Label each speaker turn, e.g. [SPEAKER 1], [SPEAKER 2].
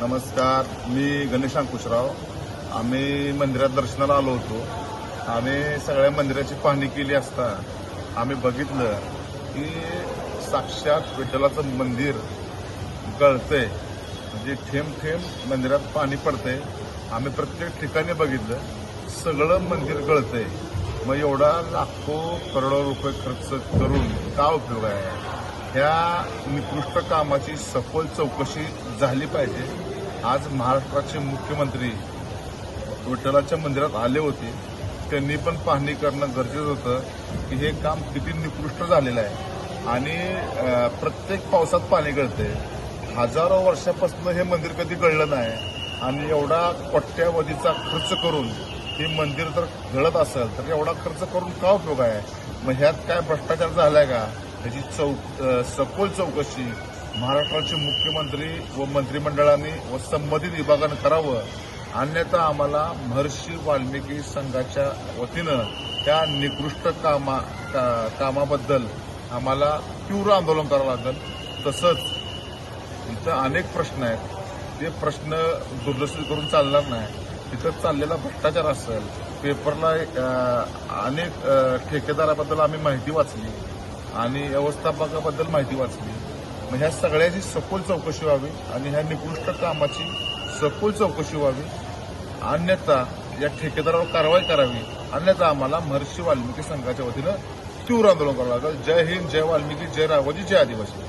[SPEAKER 1] नमस्कार मी गणेश अंकुशराव आम्ही मंदिरात दर्शनाला आलो होतो आम्ही सगळ्या मंदिराची पाहणी केली असता आम्ही बघितलं की साक्षात विठ्ठलाचं मंदिर गळतंय. म्हणजे थेंब थेंब मंदिरात पाणी पडतंय. आम्ही प्रत्येक ठिकाणी बघितलं सगळं मंदिर गळतंय. मग एवढा लाखो करोडो रुपये खर्च करून का उपयोग आहे? ह्या निकृष्ट कामाची सखोल चौकशी झाली पाहिजे. आज महाराष्ट्राचे मुख्यमंत्री विठ्ठलाच्या मंदिरात आले होते. त्यांनी पण पाहणी करणं गरजेचं होतं की हे काम किती निकृष्ट झालेलं आहे. आणि प्रत्येक पावसात पाणी गळते हजारो वर्षापासून हे मंदिर कधी गळलं नाही. आणि एवढा कोट्यावधीचा खर्च करून हे मंदिर जर गळत असेल तर एवढा खर्च करून का उपयोग आहे? मग ह्यात काय भ्रष्टाचार झालाय का? ह्याची चौ सखोल चौकशी महाराष्ट्राचे मुख्यमंत्री व मंत्रिमंडळाने व संबंधित विभागानं करावं अन्यथा आम्हाला महर्षी वाल्मिकी संघाच्या वतीनं त्या निकृष्ट कामा का, कामाबद्दल आम्हाला तीव्र आंदोलन करावं लागेल. तसंच इथं अनेक प्रश्न आहेत. ते प्रश्न दुर्लक्षित करून चालणार नाही. तिथं चाललेला भ्रष्टाचार असेल पेपरला अनेक ठेकेदाराबद्दल आम्ही माहिती वाचली आणि व्यवस्थापकाबद्दल माहिती वाचली. मग ह्या सगळ्याची सखोल चौकशी व्हावी आणि ह्या निकृष्ट कामाची सखोल चौकशी व्हावी. अन्यथा या ठेकेदारावर कारवाई करावी. अन्यथा आम्हाला महर्षी वाल्मिकी संघाच्या वतीनं तीव्र आंदोलन करावं लागेल. जय हिंद जय वाल्मिकी जय रावजी जय आदिवासी.